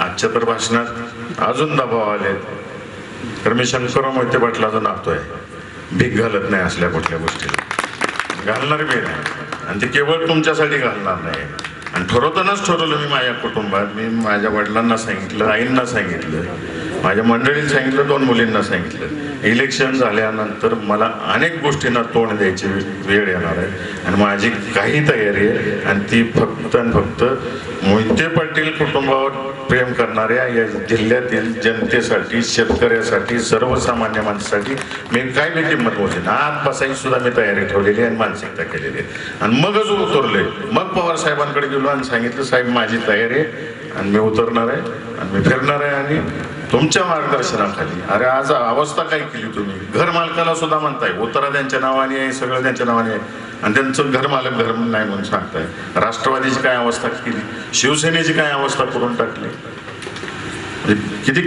आजच्या तर भाषणात अजून दबाव आले तर मी शंकरराव मोहिते पाटलाचं नागतोय भीक घालत नाही असल्या कुठल्या गोष्टीला. घालणार मी नाही. आणि ते केवळ तुमच्यासाठी घालणार नाही. आणि ठरवतानाच ठरवलं मी माझ्या कुटुंबात. मी माझ्या वडिलांना सांगितलं आईंना सांगितलं. माझ्या मंडळीत सांगितलं दोन मुलींना सांगितलं. इलेक्शन झाल्यानंतर मला अनेक गोष्टींना तोंड द्यायची वेळ येणार आहे. आणि माझी काही तयारी आहे. आणि ती फक्त आणि फक्त मोहिते पाटील कुटुंबावर प्रेम करणाऱ्या या जिल्ह्यातील जनतेसाठी शेतकऱ्यासाठी सर्वसामान्य माणसासाठी मी काय मी किंमत मोजेन ना बसायची सुद्धा मी तयारी ठेवलेली आहे आणि मानसिकता केलेली आहे. आणि मगच उतरले मग पवार साहेबांकडे गेलो आणि सांगितलं साहेब माझी तयारी आहे आणि मी उतरणार आहे. आणि मी फिरणार आहे आणि तुमच्या मार्गदर्शनाखाली. अरे आज अवस्था काय केली तुम्ही? घर मालकाला सुद्धा म्हणताय. उतरा त्यांच्या नावाने आहे सगळं त्यांच्या नावाने आहे. आणि त्यांचं घर मालक घर नाही म्हणून सांगताय. राष्ट्रवादीची काय अवस्था केली? शिवसेनेची काय अवस्था करून टाकली? म्हणजे किती